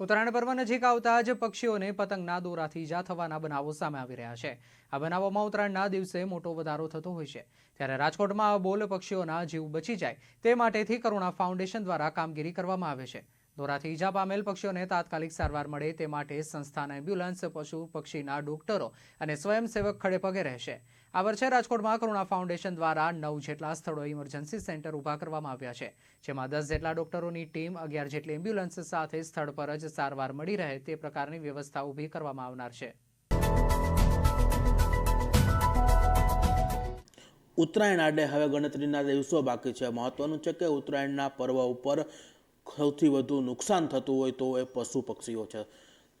ઉત્તરાયણ પર્વ નજીક આવતા જ પક્ષીઓને પતંગના દોરાથી ઈજા થવાના બનાવો સામે આવી રહ્યા છે. આ બનાવોમાં ઉત્તરાયણના દિવસે મોટો વધારો થતો હોય છે. ત્યારે રાજકોટમાં આ બોલ પક્ષીઓના જીવ બચી જાય તે માટેથી કરુણા ફાઉન્ડેશન દ્વારા કામગીરી કરવામાં આવે છે. દોરાથી ઈજા પામેલ પક્ષીઓને તાત્કાલિક સારવાર મળે તે માટે સંસ્થાના એમ્બ્યુલન્સ, પશુ પક્ષીના ડોક્ટરો અને સ્વયંસેવક ખડેપગે રહેશે. આ વર્ષે રાજકોટમાં કરુણા ફાઉન્ડેશન દ્વારા નવ જેટલા સ્થળોએ ઇમરજન્સી સેન્ટર ઊભા કરવામાં આવ્યા છે, જેમાં દસ જેટલા ડોક્ટરોની ટીમ, અગિયાર જેટલી એમ્બ્યુલન્સ સાથે સ્થળ પર જ સારવાર મળી રહે તે પ્રકારની વ્યવસ્થા ઊભી કરવામાં આવનાર છે. ઉત્તરાયણ આડે હવે ગણતરીના દિવસો બાકી છે. મહત્વનું છે કે ઉત્તરાયણના પર્વ ઉપર સૌથી વધુ નુકસાન થતું હોય તો એ પશુ પક્ષીઓ છે.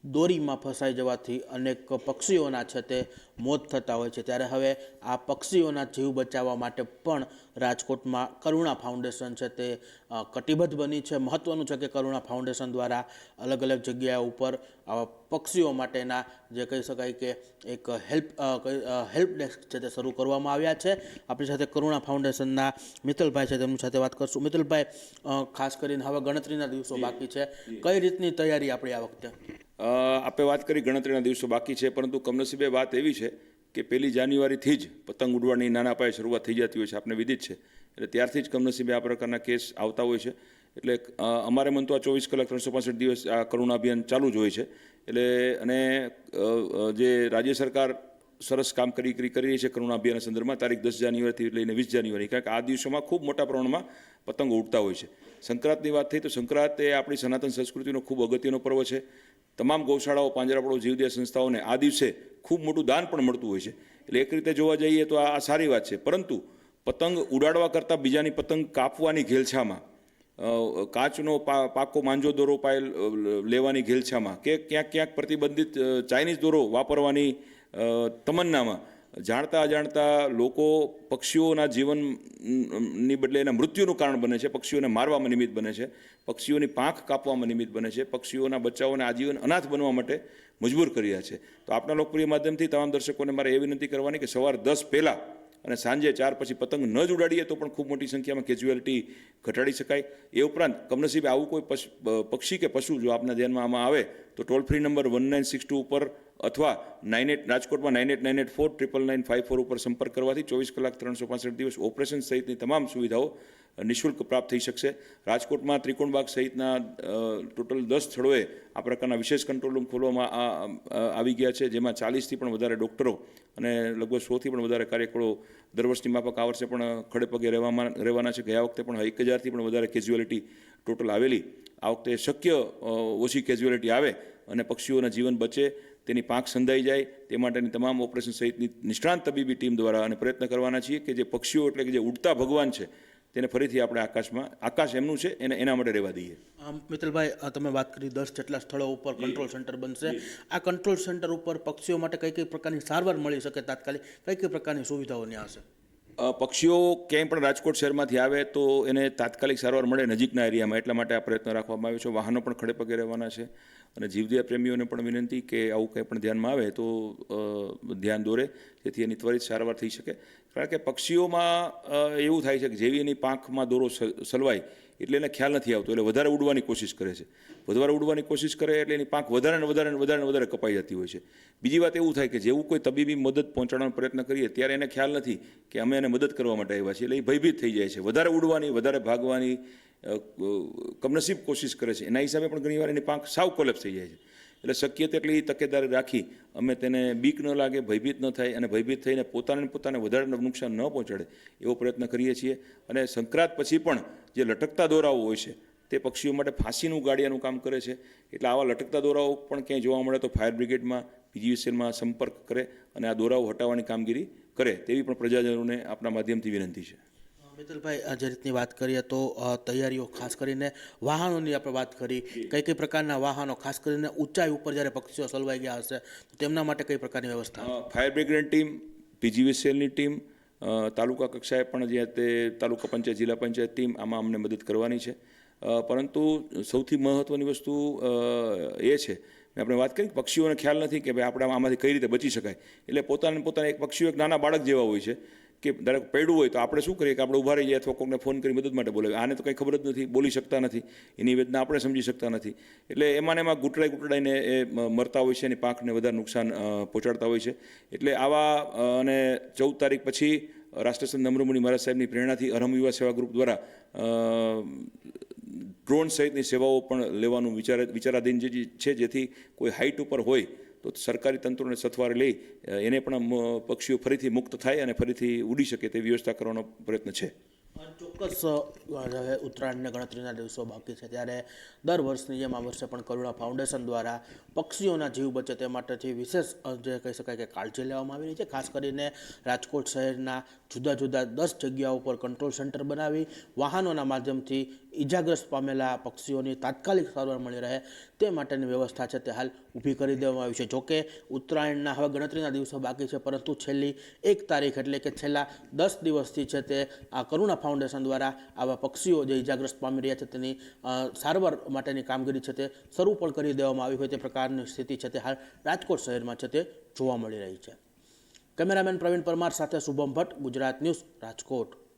દોરીમાં ફસાઈ જવાથી અનેક પક્ષીઓના છે તે મોત થતા હોય છે. ત્યારે હવે આ પક્ષીઓના જીવ બચાવવા માટે પણ રાજકોટમાં કરુણા ફાઉન્ડેશન છે તે કટિબદ્ધ બની છે. મહત્ત્વનું છે કે કરુણા ફાઉન્ડેશન દ્વારા અલગ અલગ જગ્યા ઉપર આવા પક્ષીઓ માટેના જે કહી શકાય કે એક હેલ્પ હેલ્પ ડેસ્ક છે તે શરૂ કરવામાં આવ્યા છે. આપણી સાથે કરુણા ફાઉન્ડેશનના મિત્તલભાઈ છે તેમની સાથે વાત કરશું. મિત્તલભાઈ ખાસ કરીને હવે ગણતરીના દિવસો બાકી છે. કઈ રીતની તૈયારી આપણી આ વખતે? અ, આપે વાત કરી ગણતરીના દિવસો બાકી છે પરંતુ કમનસીબે વાત એવી છે કે પહેલી જાન્યુઆરીથી જ પતંગ ઉડવાની નાના પાયે શરૂઆત થઈ જતી હોય છે આપને વિદિત છે. એટલે ત્યારથી જ કમનસીબે આ પ્રકારના કેસ આવતા હોય છે. એટલે અમારે મન તો આ ચોવીસ કલાક ત્રણસો પાંસઠ દિવસ આ કરુણા અભિયાન ચાલુ જ હોય છે. એટલે અને જે રાજ્ય સરકાર સરસ કામ કરી કરી રહી છે કરુણા અભિયાનના સંદર્ભમાં તારીખ દસ જાન્યુઆરીથી લઈને વીસ જાન્યુઆરી કારણ કે આ દિવસોમાં ખૂબ મોટા પ્રમાણમાં પતંગો ઉડતા હોય છે. સંક્રાંતની વાત થઈ તો સંક્રાંત એ આપણી સનાતન સંસ્કૃતિનો ખૂબ અગત્યનો પર્વ છે. તમામ ગૌશાળાઓ પાંજરાપોળો જીવદયા સંસ્થાઓને આ દિવસે ખૂબ મોટું દાન પણ મળતું હોય છે. એટલે એક રીતે જોવા જઈએ તો આ સારી વાત છે. પરંતુ પતંગ ઉડાડવા કરતાં બીજાની પતંગ કાપવાની ઘેલછામાં કાચનો પાકો માંજો દોરો પાય લેવાની ઘેલછામાં કે ક્યાંક ક્યાંક પ્રતિબંધિત ચાઇનીઝ દોરો વાપરવાની તમન્નામાં જાણતા અજાણતા લોકો પક્ષીઓના જીવનની બદલે એના મૃત્યુનું કારણ બને છે, પક્ષીઓને મારવામાં નિમિત્ત બને છે, પક્ષીઓની પાંખ કાપવામાં નિમિત્ત બને છે, પક્ષીઓના બચ્ચાઓને આજીવન અનાથ બનવા માટે મજબૂર કર્યા છે. તો આપના લોકપ્રિય માધ્યમથી તમામ દર્શકોને મારે એ વિનંતી કરવાની કે સવાર દસ પહેલાં અને સાંજે ચાર પછી પતંગ ન જ ઉડાડીએ તો પણ ખૂબ મોટી સંખ્યામાં કેજ્યુઆલિટી ઘટાડી શકાય. એ ઉપરાંત કમનસીબે આવું કોઈ પક્ષી કે પશુ જો આપના ધ્યાનમાં આમાં આવે તો toll free number one nine six two ઉપર અથવા નાઇન એટ રાજકોટમાં nine eight nine eight four triple nine five four ઉપર સંપર્ક કરવાથી ચોવીસ કલાક ત્રણસો પાસઠ દિવસ ઓપરેશન સહિતની તમામ સુવિધાઓ નિઃશુલ્ક પ્રાપ્ત થઈ શકશે. રાજકોટમાં ત્રિકોણબાગ સહિતના ટોટલ દસ સ્થળોએ આ પ્રકારના વિશેષ કંટ્રોલ રૂમ ખોલવામાં આવી ગયા છે, જેમાં ચાલીસથી પણ વધારે ડૉક્ટરો અને લગભગ સોથી પણ વધારે કાર્યકરો દર વર્ષની માફક આ વર્ષે પણ ખડે પગે રહેવામાં, રહેવાના છે. ગયા વખતે પણ એક હજારથી પણ વધારે કેઝ્યુઆલિટી ટોટલ આવેલી. આ વખતે શક્ય ઓછી કેઝ્યુઆલિટી આવે અને પક્ષીઓના જીવન બચે. તેની પાંખ સંધાઈ જાય તે માટેની તમામ ઓપરેશન સહિતની નિષ્ણાંત તબીબી ટીમ દ્વારા અને પ્રયત્ન કરવાના છીએ કે જે પક્ષીઓ એટલે કે જે ઉડતા ભગવાન છે તેને ફરીથી આપણે આકાશમાં આકાશ એમનું છે એને એના માટે રહેવા દઈએ. આમ મિત્રભાઈ તમે વાત કરી દસ જેટલા સ્થળો ઉપર કંટ્રોલ સેન્ટર બનશે. આ કંટ્રોલ સેન્ટર ઉપર પક્ષીઓ માટે કઈ કઈ પ્રકારની સારવાર મળી શકે તાત્કાલિક? કઈ કઈ પ્રકારની સુવિધાઓ ત્યાં હશે? પક્ષીઓ ક્યાંય પણ રાજકોટ શહેરમાંથી આવે તો એને તાત્કાલિક સારવાર મળે નજીકના એરિયામાં. એટલા માટે આ પ્રયત્ન રાખવામાં આવ્યો છે. વાહનો પણ ખડે પગે રહેવાના છે. અને જીવદયા પ્રેમીઓને પણ વિનંતી કે આવું કંઈ પણ ધ્યાનમાં આવે તો ધ્યાન દોરે. જેથી એની ત્વરિત સારવાર થઈ શકે. કારણ કે પક્ષીઓમાં એવું થાય છે કે જેવી એની પાંખમાં દોરો સલવાય, એટલે એને ખ્યાલ નથી આવતો. એટલે વધારે ઉડવાની કોશિશ કરે છે. વધારે ઉડવાની કોશિશ કરે એટલે એની પાંખ વધારે ને વધારે ને વધારે ને વધારે કપાઈ જતી હોય છે. બીજી વાત એવું થાય કે જેવું કોઈ તબીબી મદદ પહોંચાડવાનો પ્રયત્ન કરીએ, ત્યારે એને ખ્યાલ નથી કે અમે એને મદદ કરવા માટે આવ્યા છીએ. એટલે એ ભયભીત થઈ જાય છે. વધારે ઉડવાની, વધારે ભાગવાની કમનસીબ કોશિશ કરે છે. એના હિસાબે પણ ઘણીવાર એની પાંખ સાવ કોલેપ્સ થઈ જાય છે. એટલે શક્ય તેટલી તકેદારી રાખી અમે તેને બીક ન લાગે, ભયભીત ન થાય અને ભયભીત થઈને પોતાને પોતાને વધારે નુકસાન ન પહોંચાડે એવો પ્રયત્ન કરીએ છીએ. અને સંક્રાંત પછી પણ જે લટકતા દોરાઓ હોય છે, તે પક્ષીઓ માટે ફાંસીનું ગાડિયાનું કામ કરે છે. એટલે આવા લટકતા દોરાઓ પણ ક્યાંય જોવા મળે તો ફાયર બ્રિગેડમાં પીજીવીસીએલમાં સંપર્ક કરે અને આ દોરાઓ હટાવવાની કામગીરી કરે તેવી પણ પ્રજાજનોને આપણા માધ્યમથી વિનંતી છે. મિત્તલભાઈ આ જે રીતની વાત કરીએ તો તૈયારીઓ ખાસ કરીને વાહનોની આપણે વાત કરી. કઈ કઈ પ્રકારના વાહનો ખાસ કરીને ઊંચાઈ ઉપર જ્યારે પક્ષીઓ સલવાઈ ગયા હશે તો તેમના માટે કઈ પ્રકારની વ્યવસ્થા? ફાયર બ્રિગેડ ટીમ પીજીવીસીએલની ટીમ તાલુકા કક્ષાએ પણ જે તે તાલુકા પંચાયત જિલ્લા પંચાયત ટીમ આમાં અમને મદદ કરવાની છે. પરંતુ સૌથી મહત્ત્વની વસ્તુ એ છે મેં આપણે વાત કરી પક્ષીઓને ખ્યાલ નથી કે ભાઈ આપણે આમાંથી કઈ રીતે બચી શકાય. એટલે પોતાને પોતાને એક પક્ષીઓ એક નાના બાળક જેવા હોય છે. કે દરેક પડ્યું હોય તો આપણે શું કરીએ કે આપણે ઊભા રહી જઈએ અથવા કોઈને ફોન કરી મદદ માટે બોલાવીએ. આને તો કંઈ ખબર જ નથી, બોલી શકતા નથી. એની વેદના આપણે સમજી શકતા નથી. એટલે એમાં એમાં ગુટડાઈ ગુટડાઈને એ મરતા હોય છે અને પાકને વધારે નુકસાન પહોંચાડતા હોય છે. એટલે આવા અને ચૌદ તારીખ પછી રાષ્ટ્રસંત નમ્રમુનિ મહારાજ સાહેબની પ્રેરણાથી અરમ યુવા સેવા ગ્રુપ દ્વારા ડ્રોન સહિતની સેવાઓ પણ લેવાનું વિચાર, વિચારાધીન જે છે જેથી કોઈ હાઇટ ઉપર હોય તો સરકારી તંત્રોને સથવારે લઈ એને પણ પક્ષીઓ ફરીથી મુક્ત થાય અને ફરીથી ઉડી શકે તેવી વ્યવસ્થા કરવાનો પ્રયત્ન છે. ચોક્કસ હવે ઉત્તરાયણને ગણતરીના દિવસો બાકી છે. ત્યારે દર વર્ષની જેમ આ વર્ષે પણ કરુણા ફાઉન્ડેશન દ્વારા પક્ષીઓના જીવ બચે તે માટેથી વિશેષ જે કહી શકાય કે કાળજી લેવામાં આવી રહી છે. ખાસ કરીને રાજકોટ શહેરના જુદા જુદા દસ જગ્યાઓ પર કંટ્રોલ સેન્ટર બનાવી વાહનોના માધ્યમથી ઈજાગ્રસ્ત પામેલા પક્ષીઓની તાત્કાલિક સારવાર મળી રહે. તે માટેની વ્યવસ્થા છે તે હાલ ઊભી કરી દેવામાં આવી છે. જોકે ઉત્તરાયણના હવે ગણતરીના દિવસો બાકી છે, પરંતુ છેલ્લી એક તારીખ એટલે કે છેલ્લા દસ દિવસથી છે તે આ કરુણા ફાઉન્ડેશન દ્વારા આવા પક્ષીઓ જે ઇજાગ્રસ્ત પામી રહ્યા છે તેની સારવાર માટેની કામગીરી છે તે શરૂ પણ કરી દેવામાં આવી હોય તે પ્રકારની સ્થિતિ છે તે હાલ રાજકોટ શહેરમાં છે તે જોવા મળી રહી છે. કેમેરામેન પ્રવીણ પરમાર સાથે શુભમ ભટ્ટ, ગુજરાત ન્યૂઝ રાજકોટ.